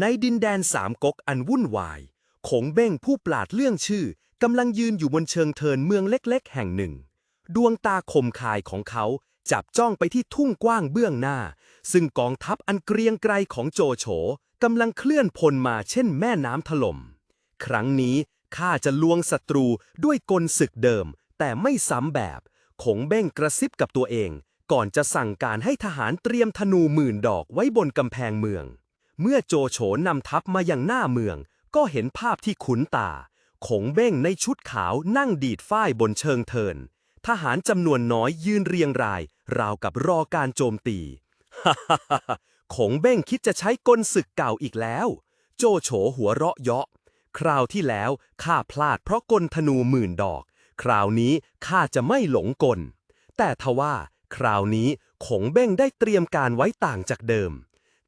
ในดินแดนสามก๊กอันวุ่นวาย ขงเบ้งผู้ปราดเรื่องชื่อกำลังยืนอยู่บนเชิงเทินเมืองเล็กๆ แห่งหนึ่ง ดวงตาคมคายของเขาจับจ้องไปที่ทุ่งกว้างเบื้องหน้า ซึ่งกองทัพอันเกรียงไกรของโจโฉกำลังเคลื่อนพลมาเช่นแม่น้ำถล่ม ครั้งนี้ข้าจะลวงศัตรูด้วยกลศึกเดิม แต่ไม่ซ้ำแบบ ขงเบ้งกระซิบกับตัวเอง ก่อนจะสั่งการให้ทหารเตรียมธนูหมื่นดอกไว้บนกำแพงเมือง เมื่อโจโฉนำทัพมาอย่างหน้าเมือง ก็เห็นภาพที่คุ้นตา ขงเบ้งในชุดขาวนั่งดีดฝ้ายบนเชิงเทิน ทหารจำนวนน้อยยืนเรียงราย ราวกับรอการโจมตีฮ่าฮ่าฮ่าฮ่าขงเบ้งคิดจะใช้กลศึกเก่าอีกแล้ว โจโฉหัวเราะเยาะ คราวที่แล้วข้าพลาดเพราะกลธนูหมื่นดอก คราวนี้ข้าจะไม่หลงกล แต่ทว่า คราวนี้ขงเบ้งได้เตรียมการไว้ต่างจากเดิม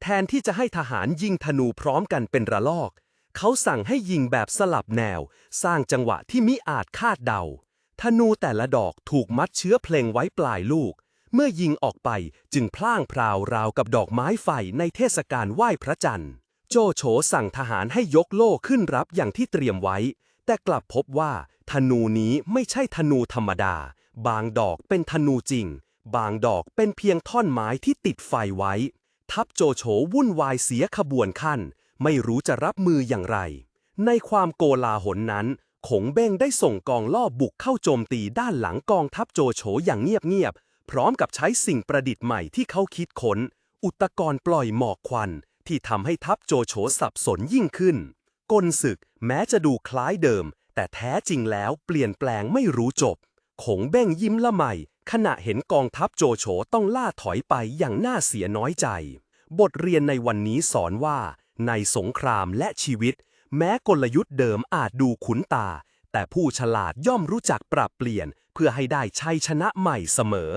แทนที่จะให้ทหารยิงธนูพร้อมกันเป็นระลอก เขาสั่งให้ยิงแบบสลับแนว สร้างจังหวะที่มิอาจคาดเดา ธนูแต่ละดอกถูกมัดเชื้อเพลงไว้ปลายลูก เมื่อยิงออกไปจึงพล่างพราวราวกับดอกไม้ไฟในเทศกาลไหว้พระจันทร์ โจโฉสั่งทหารให้ยกโล่ขึ้นรับอย่างที่เตรียมไว้ แต่กลับพบว่า ธนูนี้ไม่ใช่ธนูธรรมดา บางดอกเป็นธนูจริง บางดอกเป็นเพียงท่อนไม้ที่ติดไฟไว้ ทัพโจโฉวุ่นวายเสียขบวนขั้น ไม่รู้จะรับมืออย่างไร ในความโกลาหลนั้น ขงเบ้งได้ส่งกองล่อบุกเข้าโจมตีด้านหลังกองทัพโจโฉอย่างเงียบๆ พร้อมกับใช้สิ่งประดิษฐ์ใหม่ที่เขาคิดค้น อุตกรปล่อยหมอกควัน ที่ทำให้ทัพโจโฉสับสนยิ่งขึ้น กลศึกแม้จะดูคล้ายเดิม แต่แท้จริงแล้วเปลี่ยนแปลงไม่รู้จบ ขงเบ้งยิ้มละไม ขณะเห็นกองทัพโจโฉต้องล่าถอยไปอย่างน่าเสียน้อยใจ บทเรียนในวันนี้สอนว่า ในสงครามและชีวิต แม้กลยุทธ์เดิมอาจดูขุนตา แต่ผู้ฉลาดย่อมรู้จักปรับเปลี่ยนเพื่อให้ได้ชัยชนะใหม่เสมอ